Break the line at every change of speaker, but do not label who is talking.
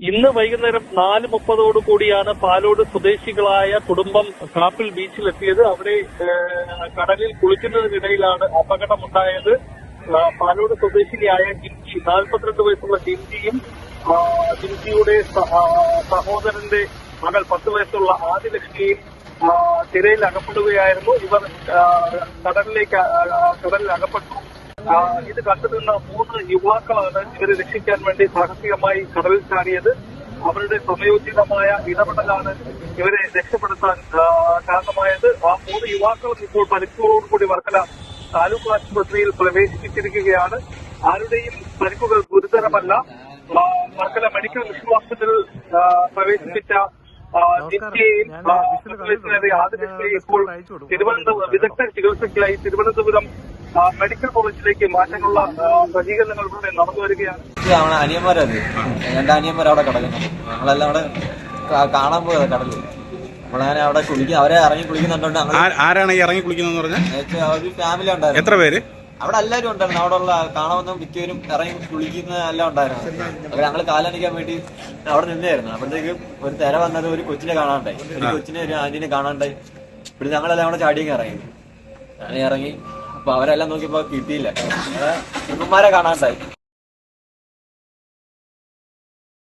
ഇന്ന് വൈകുന്നേരം നാല് മുപ്പതോടു കൂടിയാണ് പാലോട് സ്വദേശികളായ കുടുംബം കാപ്പിൽ ബീച്ചിലെത്തിയത്. അവിടെ കടലിൽ കുളിക്കുന്നതിനിടയിലാണ് അപകടമുണ്ടായത്. പാലോട് സ്വദേശിനിയായ ജിൻജി നാൽപ്പത്തിരണ്ട് വയസ്സുള്ള ജിൻജിയും ജിൻജിയുടെ സഹോദരന്റെ മകൾ പത്ത് വയസ്സുള്ള ആദിലക്ഷ്മിയും തിരയിൽ അകപ്പെടുകയായിരുന്നു ഇവർ കടലിലേക്ക് കടലിൽ അകപ്പെട്ടു ഇത് കണ്ടുനിന്ന മൂന്ന് യുവാക്കളാണ് ഇവരെ രക്ഷിക്കാൻ വേണ്ടി സാഹസികമായി കടലിൽ ചാടിയത്. അവരുടെ സമയോചിതമായ ഇടപെടലാണ് ഇവരെ രക്ഷപ്പെടുത്താൻ കാരണമായത്. ആ മൂന്ന് യുവാക്കളും ഇപ്പോൾ പരിക്കുകളോടുകൂടി വർക്കല താലൂക്ക് ആശുപത്രിയിൽ പ്രവേശിപ്പിച്ചിരിക്കുകയാണ് ആരുടെയും പരിക്കുകൾ ഗുരുതരമല്ല. വർക്കല മെഡിക്കൽ ഹോസ്പിറ്റലിൽ പ്രവേശിപ്പിച്ച നിത്യയും തിരുവനന്തപുരം വിദഗ്ധ ചികിത്സയ്ക്കായി തിരുവനന്തപുരം മെഡിക്കൽ കോളേജിലേക്ക് മാറ്റാനുള്ള സജ്ജീകരണങ്ങൾ ഇവിടെ നടന്നു വരികയാണ്.
അവളെ അനിയന്മാരത് രണ്ട് അനിയന്മാർ അവിടെ കിടക്കുന്നു. ഞങ്ങളെല്ലാം അവിടെ കാണാൻ പോയത് കടലിൽ നമ്മളങ്ങനെ അവിടെ കുളിക്കും അവരെ ഇറങ്ങി
കുളിക്കുന്നുണ്ടോ. ആരാണ് ഈ ഇറങ്ങി കുളിക്കുന്നതെന്ന് പറഞ്ഞാൽ
ഒരു ഫാമിലി ഉണ്ടായിരുന്നു.
എത്ര പേര്?
അവിടെ എല്ലാരും ഉണ്ടായിരുന്നു. അവിടെ ഉള്ള കാണാവുന്ന മിക്കവരും ഇറങ്ങി കുളിക്കുന്ന എല്ലാം ഉണ്ടായിരുന്നു. അപ്പൊ ഞങ്ങൾ കാലണിക്കാൻ വേണ്ടി അവിടെ നിന്നായിരുന്നു. അപ്പഴത്തേക്കും ഒരു തിര വന്നത് ഒരു കൊച്ചിനെ കാണാണ്ടായി. ഒരു കൊച്ചിനെ ഒരു ആന്റിനെ കാണാണ്ടായി. ഇവിടെ ഞങ്ങളെല്ലാം അവിടെ ചാടിയൊക്കെ ഇറങ്ങി ഞാൻ ഇറങ്ങി. അപ്പൊ അവരെല്ലാം നോക്കിയപ്പോ കിട്ടിയില്ല. ഞങ്ങളെ കുടുംബന്മാരെ കാണാണ്ടായി.